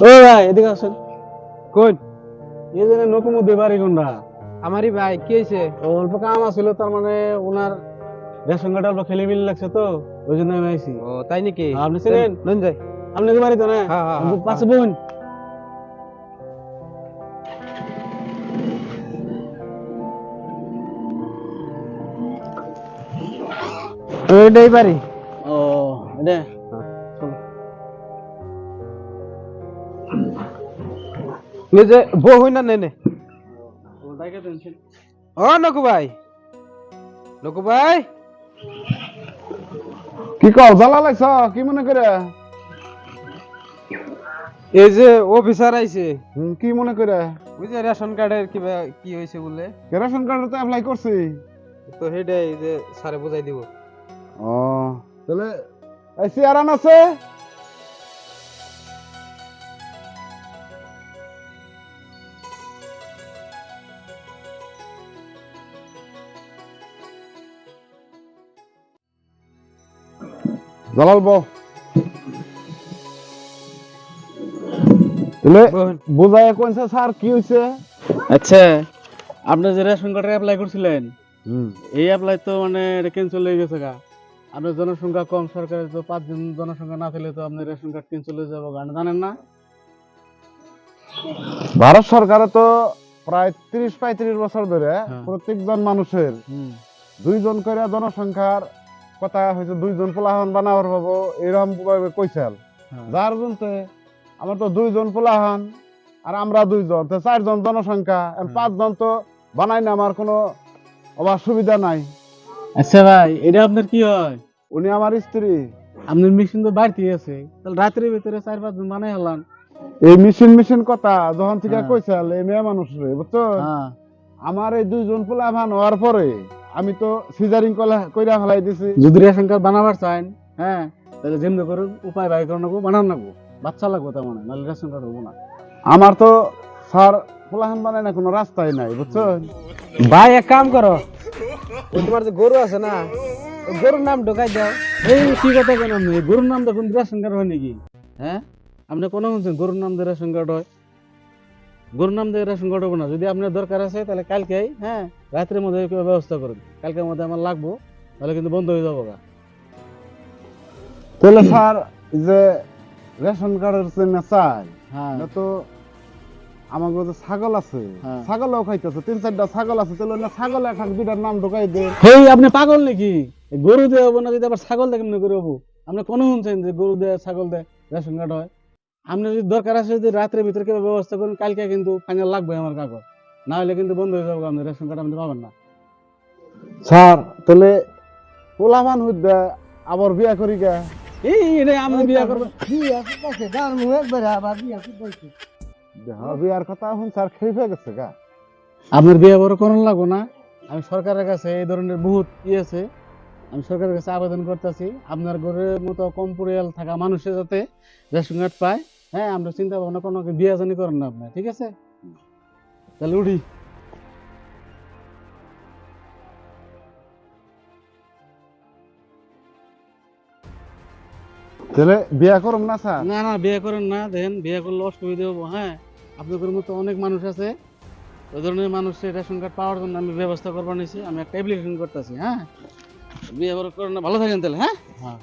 ও ভাই এদিকে আসেন। কোন? এই জন্য নকুম দেবারি কোনটা আমারই ভাই কি হয়েছে অল্প কাম আছিল তার মানে ওনার রেশন কার্ড অল্প খেলে মিলে লাগছে তো ওই জন্য আমি আইছি। ও তাই নাকি? আপনি ছিলেন? নন যাই। আপনি কি বাড়িতে না? হ্যাঁ, হ্যাঁ, হ্যাঁ, পাশে বোন। ওইটাই পারি ও এটা এই বউ হই না নেনে ও নকু ভাই। নকু ভাই। কি কও জ্বালা লাগছ? কি মনে করে? এই যে অফিসার আইছে। কি মনে করে? ওই যে রেশন কার্ডের কিবা কি হয়েছে বলে। রেশন কার্ড তো অ্যাপ্লাই করছি। তো সেটাই যে স্যারে বুঝাই দিব। ও তাহলে এই চেয়ারান আছে? জালাল বউ তাহলে। বুঝাই কোনছে স্যার কি হয়েছে আচ্ছা আপনি যে রেশন কার্ডে অ্যাপ্লাই করছিলেন এই অ্যাপ্লাই তো মানে ক্যান্সেল হয়ে গেছে গা। আপনার জনসংখ্যা কম সরকারের তো পাঁচজন জনসংখ্যা না থাকলে তো আপনার রেশন কার্ড ক্যান্সেল হয়ে যাব গান জানেন না? ভারত সরকারে তো প্রায় তিরিশ পঁয়ত্রিশ বছর ধরে হ্যাঁ। প্রত্যেকজন মানুষের দুইজন করে জনসংখ্যার কথা হয়েছে দুইজন পোলাহন বানাবার পাবো এরকম ভাবে কইছাল। হ্যাঁ। যার জন্য আমার তো দুইজন পোলাহন আর আমরা দুইজন তো চারজন জনসংখ্যা আর হুম। পাঁচজন তো বানাই না আমার কোনো অভাব সুবিধা নাই। আচ্ছা ভাই এটা আপনার কি হয়? উনি আমার স্ত্রী। আপনার মেশিন তো বাড়তি আছে তাহলে রাত্রের ভিতরে চার পাঁচজন বানাই হলাম। এই মেশিন মেশিন কথা যখন থেকে হ্যাঁ। কইছাল এই মেয়ে মানুষ রে বুঝছ? হ্যাঁ। আমার এই দুইজন পোলাভান হওয়ার পরে আমি তো সিজারিং কইরা ফেলাই দিছি। যদি রেশন কার্ড বানাবার চান হ্যাঁ তাহলে যেমনি করে উপায় বাই করে নেব বানান নেব। বাচ্চা লাগবো তার মানে নাহলে রেশন কার্ড হব না। আমার তো স্যার পোলাহান বানায় না কোনো রাস্তাই নাই বুঝছ? ভাই এক কাম করো। তোমার যে গরু আছে না গরুর নাম ঢোকাই দাও। এই কি কথা কেন গরুর নাম দেখুন রেশন কার্ড হয় নাকি? হ্যাঁ? আপনি কোনো শুনছেন গরুর নাম দিয়ে রেশন কার্ড হয়? গরুর নাম দিয়ে রেশন কার্ড না যদি আপনার দরকার আছে তাহলে কালকেই হ্যাঁ রাত্রের মধ্যে ব্যবস্থা করুন কালকের মধ্যে আমার লাগবো তাহলে কিন্তু বন্ধ হয়ে যাব তাহলে স্যার যে রেশন কার্ডের জন্য চাই হ্যাঁ। তো আমার কাছে ছাগল আছে হ্যাঁ। ছাগলও খাইতেছে তিন চারটা ছাগল আছে তাহলে না ছাগল এক দুইটার নাম ঢুকাই দে। হেই আপনি পাগল নাকি? গরু হব না যদি আবার ছাগল কেমনি করে হব? আপনি কোনো শুনছেন যে গরু দেয় ছাগল দেয় রেশন কার্ড হয়? আপনি যদি দরকার আছে যদি রাত্রের ভিতরে কেউ ব্যবস্থা করুন কালকে কিন্তু ফাইনাল লাগবে আমার কাগজ। না হলে কিন্তু বন্ধ হয়ে যাব আপনি রেশন কার্ড আপনি পাবেন না। স্যার তাহলে পোলামান হইতে আবার বিয়া করি গে। এই এটা আপনি বিয়া দেহ, বিয়ার কথা এখন স্যার খেয়ে গেছে গা। আপনার বিয়ে বড় লাগবো না। আমি সরকারের কাছে এই ধরনের বহুত ই আছে। আমি সরকারের কাছে আবেদন করতেছি আপনার ঘরের মতো কম পরিয়াল থাকা মানুষের যাতে রেশন কার্ড পায় হ্যাঁ আমরা চিন্তা ভাবনা কোনো বিয়ে জানি করেন না আপনার ঠিক আছে? তাহলে উঠি। তাহলে বিয়া করুম না স্যার? না না বিয়ে করেন না দেখেন বিয়ে করলে অসুবিধা হব হ্যাঁ। আপনাদের মতো অনেক মানুষ আছে ওই ধরনের মানুষের রেশন কার্ড পাওয়ার জন্য আমি ব্যবস্থা করবার নিয়েছি আমি একটা অ্যাপ্লিকেশন করতেছি হ্যাঁ। বিয়ে করেন না ভালো থাকেন তাহলে হ্যাঁ? হ্যাঁ।